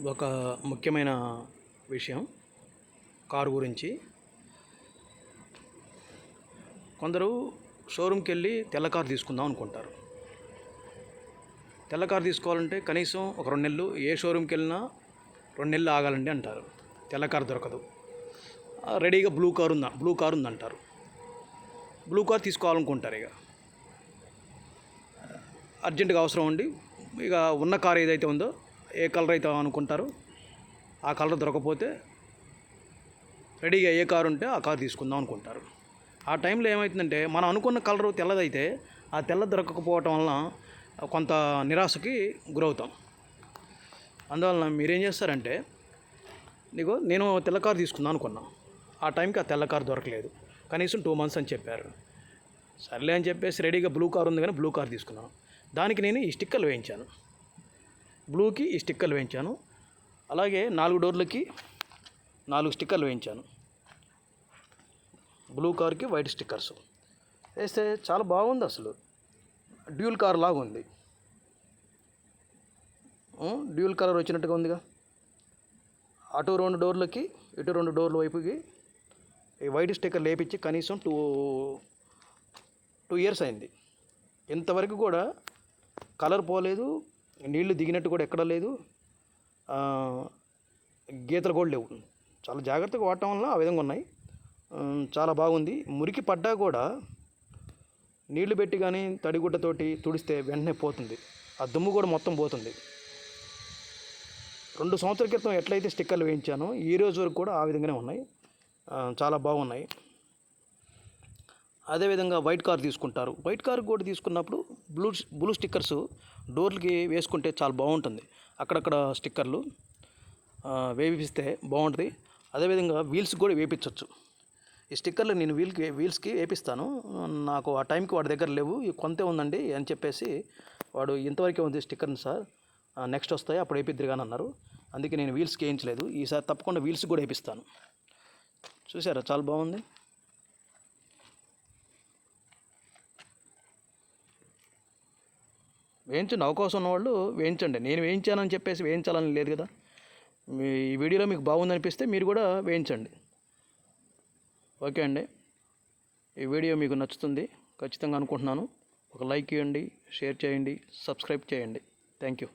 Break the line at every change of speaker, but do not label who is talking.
ఒక ముఖ్యమైన విషయం. కారు గురించి. కొందరు షోరూమ్కి వెళ్ళి తెల్ల కారు తీసుకుందాం అనుకుంటారు. తెల్ల కారు తీసుకోవాలంటే కనీసం ఒక రెండు నెలలు ఏ షోరూమ్కి వెళ్ళినా రెండు నెలలు ఆగాలండి అంటారు. తెల్ల కారు దొరకదు. రెడీగా బ్లూ కారు ఉందా బ్లూ కారు ఉందంటారు. బ్లూ కార్ తీసుకోవాలనుకుంటారు ఇక. అర్జెంటుగా అవసరం ఉండి ఇక ఉన్న కార్ ఏదైతే ఉందో ఏ కలర్ అయితే అనుకుంటారో ఆ కలర్ దొరకకపోతే రెడీగా ఏ కారు ఉంటే ఆ కారు తీసుకుందాం అనుకుంటారు. ఆ టైంలో ఏమవుతుందంటే మనం అనుకున్న కలరు తెల్లదైతే ఆ తెల్ల దొరకకపోవటం వలన కొంత నిరాశకి గురవుతాం. అందువలన మీరేం చేస్తారంటే నీకు నేను తెల్ల కారు తీసుకుందాం అనుకున్నా. ఆ టైంకి ఆ తెల్ల కారు దొరకలేదు. కనీసం టూ మంత్స్ అని చెప్పారు. సర్లే అని చెప్పేసి రెడీగా బ్లూ కార్ ఉంది కానీ బ్లూ కార్ తీసుకున్నాను దానికి నేను ఈ స్టిక్కర్లు వేయించాను. బ్లూకి ఈ స్టిక్కర్లు వేయించాను. అలాగే నాలుగు డోర్లకి నాలుగు స్టిక్కర్లు వేయించాను. బ్లూ కార్కి వైట్ స్టిక్కర్స్. వేస్తే చాలా బాగుంది అసలు. డ్యూల్ కార్ లాగా ఉంది. డ్యూల్ కలర్ వచ్చినట్టుగా ఉందిగా. అటు రెండు డోర్లకి ఇటు రెండు డోర్ల వైపుకి ఈ వైట్ స్టిక్కర్ లేపించి కనీసం టూ టూ ఇయర్స్ అయింది. ఇంతవరకు కూడా కలర్ పోలేదు నీళ్ళు దిగినట్టు కూడా ఎక్కడ లేదు. గీతలు కూడా లేవు. చాలా జాగ్రత్తగా వాడటం వల్ల ఆ విధంగా ఉన్నాయి. చాలా బాగుంది. మురికి పడ్డా కూడా నీళ్ళు పెట్టి కానీ తడిగుడ్డతోటి తుడిస్తే వెంటనే పోతుంది. ఆ దుమ్ము కూడా మొత్తం పోతుంది. రెండు సంవత్సరాల క్రితం ఎట్లయితే స్టిక్కర్లు వేయించానో ఈ రోజు వరకు కూడా ఆ విధంగానే ఉన్నాయి. చాలా బాగున్నాయి. అదేవిధంగా వైట్ కార్ తీసుకుంటారు. వైట్ కార్ కూడా తీసుకున్నప్పుడు బ్లూ బ్లూ స్టిక్కర్స్ డోర్లకి వేసుకుంటే చాలా బాగుంటుంది. అక్కడక్కడ స్టిక్కర్లు వేపిస్తే బాగుంటుంది. అదేవిధంగా వీల్స్ కూడా వేపించవచ్చు ఈ స్టిక్కర్లు నేను వీల్కి వీల్స్కి వేపిస్తాను. నాకు ఆ టైంకి వాడి దగ్గర లేవు. ఇవి కొంతే ఉందండి అని చెప్పేసి వాడు ఇంతవరకే ఉంది స్టిక్కర్ని సార్. నెక్స్ట్ వస్తాయి. అప్పుడు వేపిద్దరు కానీ అన్నారు. అందుకే నేను వీల్స్కి వేయించలేదు. ఈసారి తప్పకుండా వీల్స్ కూడా వేపిస్తాను. చూసారా చాలా బాగుంది. వేయించండి అవకాశం ఉన్నవాళ్ళు వేయించండి. నేను వేయించానని చెప్పేసి వేయించాలని లేదు కదా. మీ ఈ వీడియోలో మీకు బాగుంది అనిపిస్తే మీరు కూడా వేయించండి. ఓకే అండి. ఈ వీడియో మీకు నచ్చుతుంది ఖచ్చితంగా అనుకుంటున్నాను. ఒక లైక్ ఇవ్వండి షేర్ చేయండి సబ్స్క్రైబ్ చేయండి. Thank you.